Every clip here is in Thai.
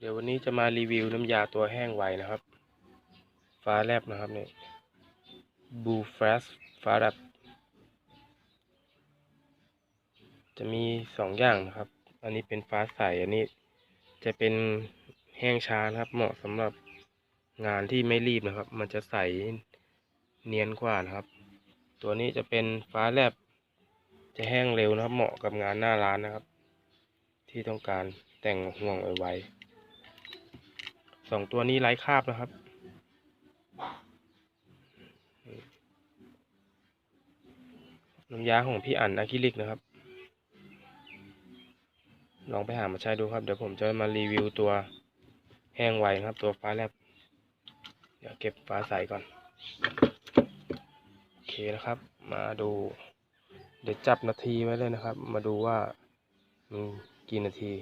เดี๋ยววันนี้จะมารีวิวน้ำยาตัวแห้งไวนะครับ ฟ้าแลบนะครับเนี่ยบูฟรสฟ้าแลบจะมีสองอย่างนะครับ อันนี้เป็นฟ้าใส อันนี้จะเป็นแห้งช้านะครับ เหมาะสำหรับงานที่ไม่รีบนะครับ มันจะใสเนียนกว่านะครับ ตัวนี้จะเป็นฟ้าแลบจะแห้งเร็วนะครับ เหมาะกับงานหน้าร้านนะครับ ที่ต้องการแต่งห่วงไวๆ สองตัวนี้ไร้คาบนะครับ น้ำยาของพี่อั๋นอะคริลิกนะครับ ลองไปหามาใช้ดูครับ เดี๋ยวผมจะมารีวิวตัวแห้งไวนะครับ ตัวฟ้าแลบ เดี๋ยวเก็บฟ้าใสก่อน โอเคนะครับ มาดู เดี๋ยวจับนาทีไว้เลยนะครับ มาดูว่ามันกี่นาที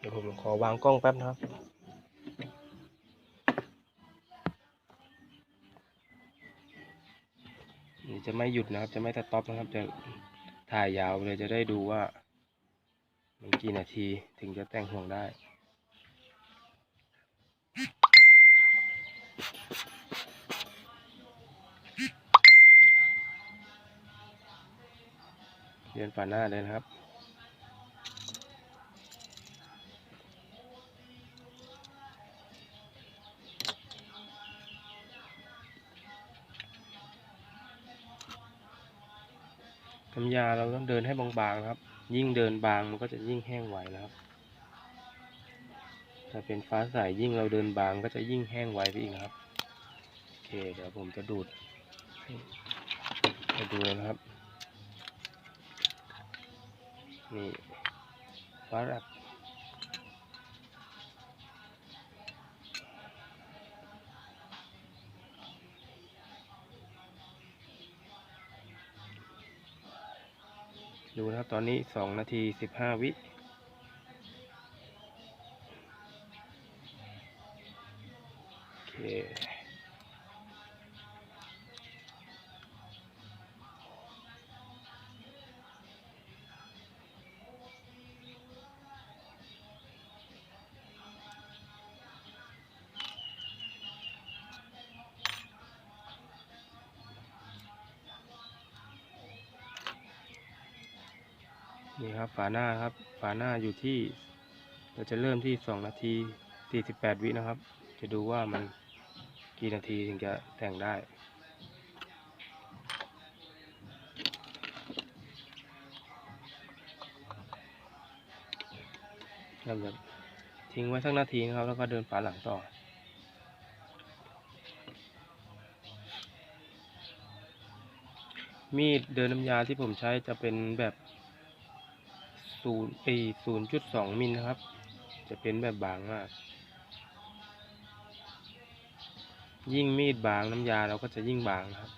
เดี๋ยวผมขอวางกล้องแป๊บนะครับ จะไม่หยุดนะครับ จะไม่ตัดต็อปนะครับ จะถ่ายยาวเลยจะได้ดูว่า มันกี่นาทีถึงจะแต่งห่วงได้เรียนฝาหน้าเลยนะครับ น้ำยาเราต้องเดินให้บางๆนะครับ ยิ่งเดินบางมันก็จะยิ่งแห้งไวนะครับถ้าเป็นฟ้าใสยิ่งเราเดินบางก็จะยิ่งแห้งไวไปอีกนะครับโอเค เดี๋ยวผมจะดูดให้ดูนะครับ นี่ฟ้ารับ ดูนะครับตอนนี้สองนาทีสิบห้าวิ นี่ครับฝาหน้าครับ ฝาหน้าอยู่ที่ เราจะเริ่มที่สองนาทีสี่สิบแปดวินะครับ จะดูว่ามันกี่นาทีถึงจะแต่งได้เราจะทิ้งไว้สักนาทีนะครับ แล้วก็เดินฝาหลังต่อมีดเดินน้ำยาที่ผมใช้จะเป็นแบบ ศูนย์เอศูนย์จุดสองมิลนะครับ จะเป็นแบบบางมาก ยิ่งมีดบางน้ำยาเราก็จะยิ่งบางนะครับ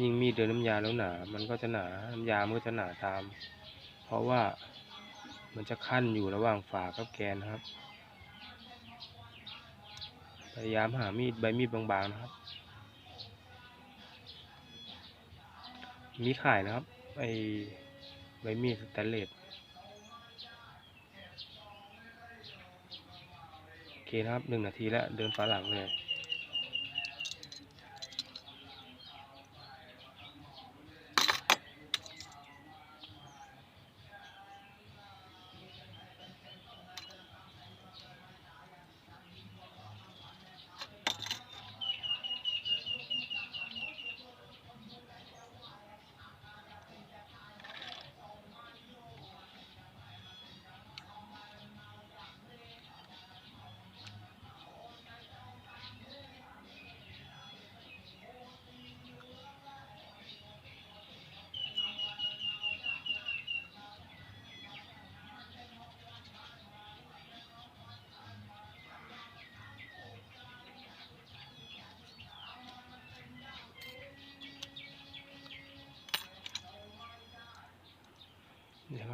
ยิ่งมีดเดินน้ำยาแล้วหนา มันก็จะหนา น้ำยามันก็จะหนาตาม เพราะว่ามันจะขั้นอยู่ระหว่างฝากับแกนนะครับ พยายามหามีดใบมีดบางๆนะครับ มีขายนะครับ ไอใบมีดสแตนเลสโอ เคนะครับหนึ่งนาทีแล้วเดินฝาหลังเลย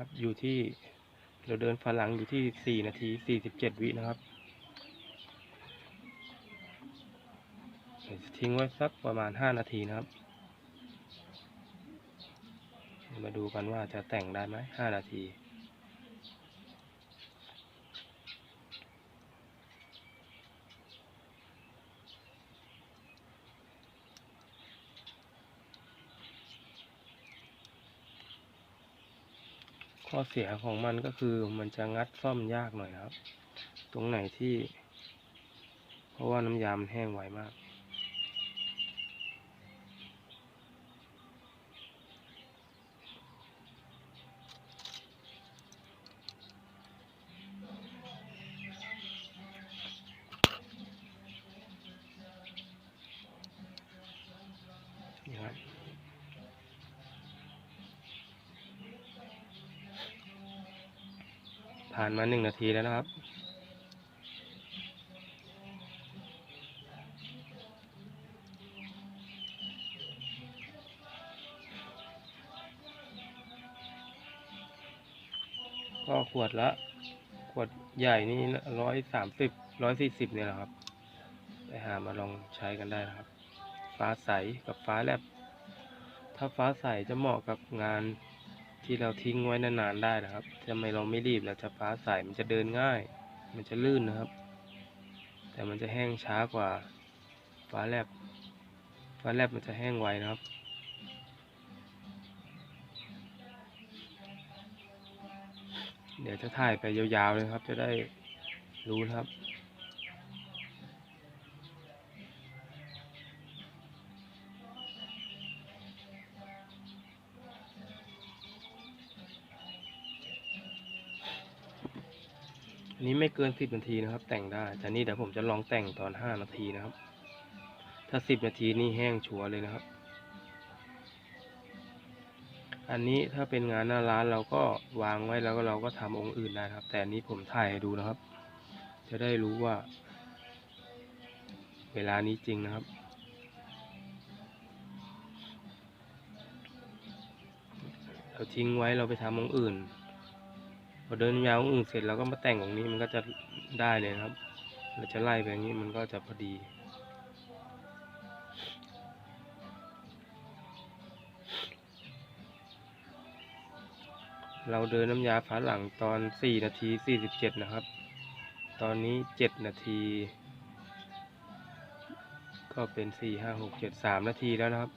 นะครับ อยู่ที่เราเดินฝาหลังอยู่ที่สี่นาทีสี่สิบเจ็ดวินะครับ ทิ้งไว้สักประมาณห้านาทีนะครับ มาดูกันว่าจะแต่งได้ไหมห้านาที อเสียของมันก็คือมันจะงัดซ่อมยากหน่อยครับ ตรงไหนที่ เพราะว่าน้ำยามันแห้งไวมาก ผ่านมาหนึ่งนาทีแล้วนะครับ ก็ขวดละ ขวดใหญ่นี่ร้อยสามสิบร้อยสี่สิบเนี่ยแหละครับ ไปหามาลองใช้กันได้นะครับ ฟ้าใสกับฟ้าแลบถ้าฟ้าใสจะเหมาะกับงาน ที่เราทิ้งไว้นานๆได้นะครับทำไมเราไม่รีบเราจะฟ้าใสมันจะเดินง่าย มันจะลื่นนะครับ แต่มันจะแห้งช้ากว่าฟ้าแลบฟ้าแลบมันจะแห้งไวนะครับเดี๋ยวจะถ่ายไปยาวๆเลยครับ จะได้รู้นะครับ นี้ไม่เกินสิบนาทีนะครับ แต่งได้แต่นี่เดี๋ยวผมจะลองแต่งตอนห้านาทีนะครับ ถ้าสิบนาทีนี่แห้งชัวร์เลยนะครับ อันนี้ถ้าเป็นงานหน้าร้านเราก็วางไว้แล้วก็เราก็ทำองค์อื่นได้ครับ แต่นนี้ผมถ่ายให้ดูนะครับ จะได้รู้ว่า เวลานี้จริงนะครับเราทิ้งไว้เราไปทำองค์อื่น พอเดินยาวองอื่นเสร็จเราก็มาแต่งของนี้มันก็จะได้เลยนะครับ เราจะไล่ไปอย่างนี้มันก็จะพอดีเราเดินน้ำยาฝาหลังตอน 4 นาที 47 นะครับ ตอนนี้ 7 นาที ก็เป็น 4 5 6 7 3 นาทีแล้วนะครับ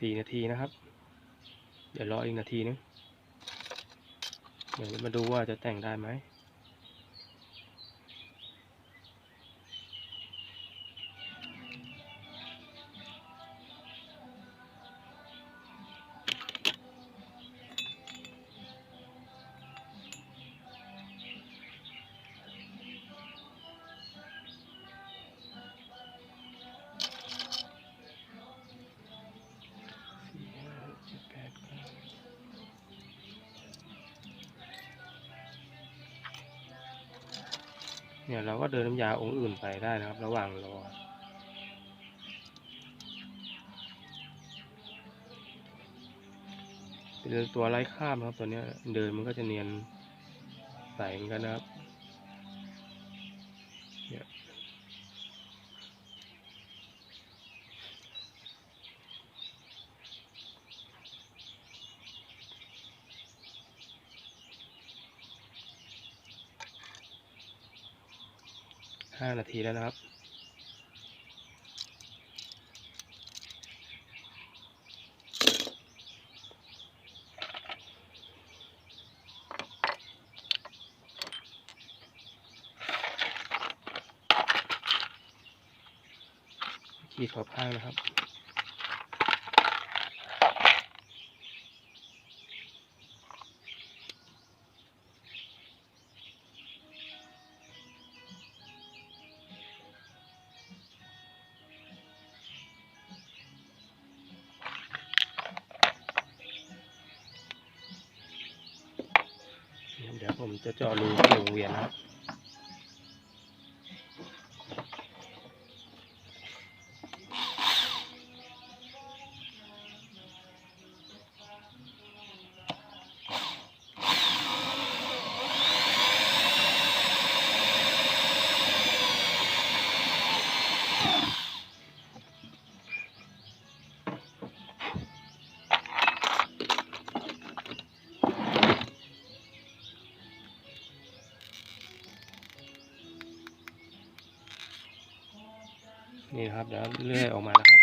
สี่นาทีนะครับ เดี๋ยวรออีกนาทีนึงเดี๋ยวมาดูว่าจะแต่งได้ไหม เนี่ยเราก็เดินน้ำยาองค์อื่นไปได้นะครับ ระหว่างรอเป็นตัวไร้คราบนะครับตัวนี้เดินมันก็จะเนียนใสเหมือนกันนะครับ เนี่ย ห้านาทีแล้วนะครับ ผมจะเจาะรูที่วงเวียนนะครับ นี่ครับเดี๋ยวเลื่อยออกมานะครับ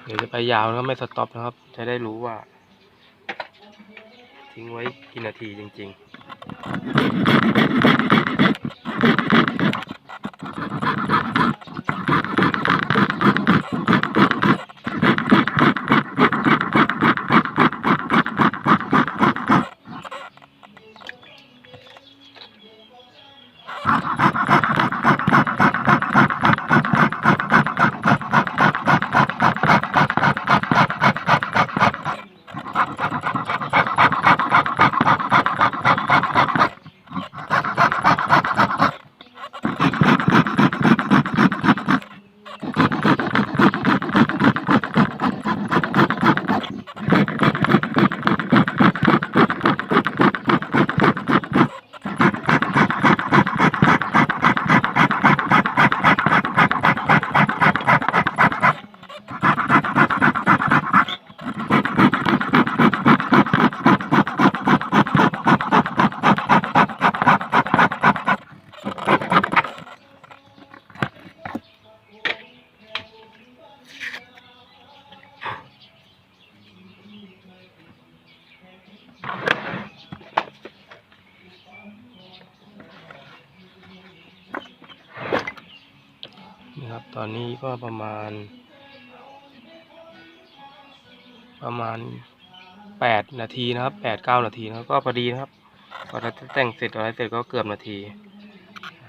เดี๋ยวจะไปยาวแล้วไม่สต็อปนะครับ จะได้รู้ว่า ทิ้งไว้กี่นาทีจริง ๆ ครับ ตอนนี้ก็ประมาณ ประมาณแปดนาทีนะครับแปดเก้านาทีนะครับก็พอดีนะครับพอเราแต่งเสร็จอะไรเสร็จก็เกือบนาที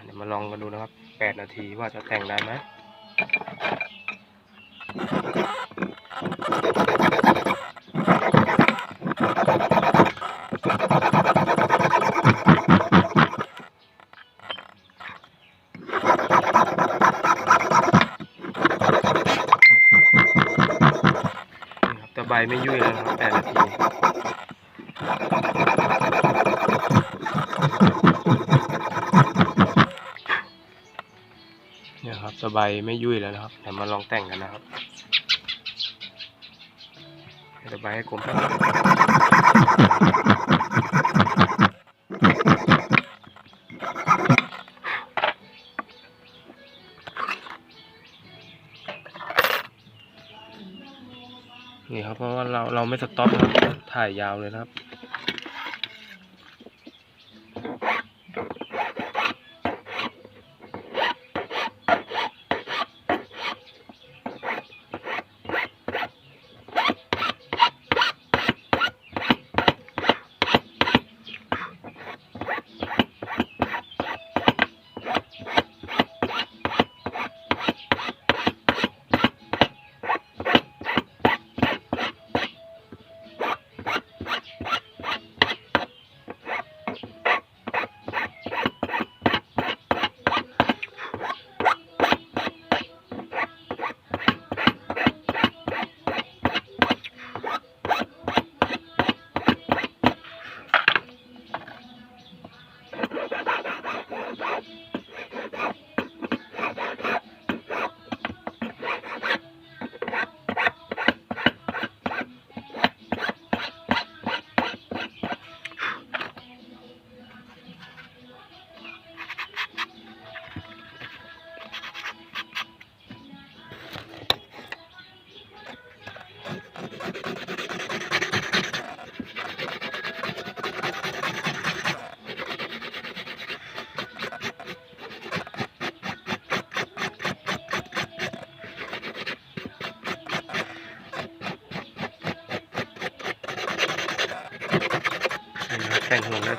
เดี๋ยวมาลองกันดูนะครับแปดนาทีว่าจะแต่งได้ไหม บแต่ใบไม่ยุ่ยแล้วครับแปดนาทีเนี่ยครับสบายไม่ยุ่ยแล้วนะครับเดี๋ยวมาลองแต่งกันนะครับสบายให้กลมสับ เราะว่าเราเราไม่สต็อปนะครับถ่ายยาวเลยนะครับ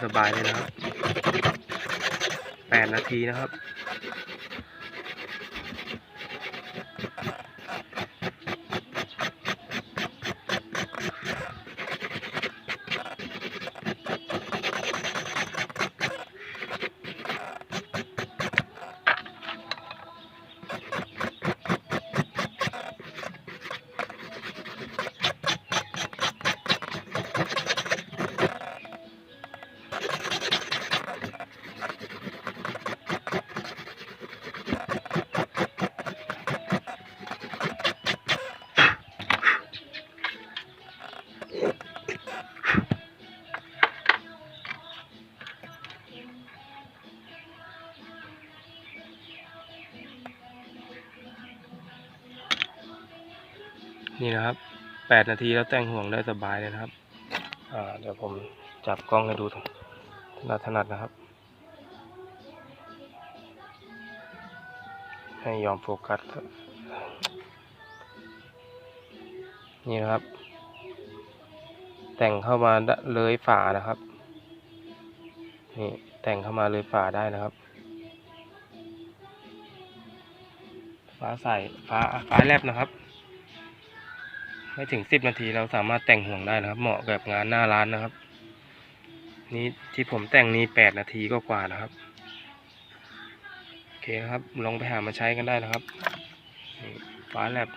สบายเลยนะครับแปดนาทีนะครับ นี่นะครับแปดนาทีแล้วแต่งห่วงได้สบายเลยนะครับอ่าเดี๋ยวผมจับกล้องให้ดูถนัดถนัดนะครับ ให้ยอมโฟกัส นี่นะครับ แต่งเข้ามาเลยฝานะครับ นี่แต่งเข้ามาเลยฝาได้นะครับ ฟ้าใสฟ้าฟ้าแลบนะครับ ไม่ถึงสิบนาทีเราสามารถแต่งห่วงได้นะครับ เหมาะกับงานหน้าร้านนะครับ นี่ที่ผมแต่งนี้แปดนาทีก็กว่านะครับโอเคนะครับลองไปหามาใช้กันได้นะครับฟ้าแลบ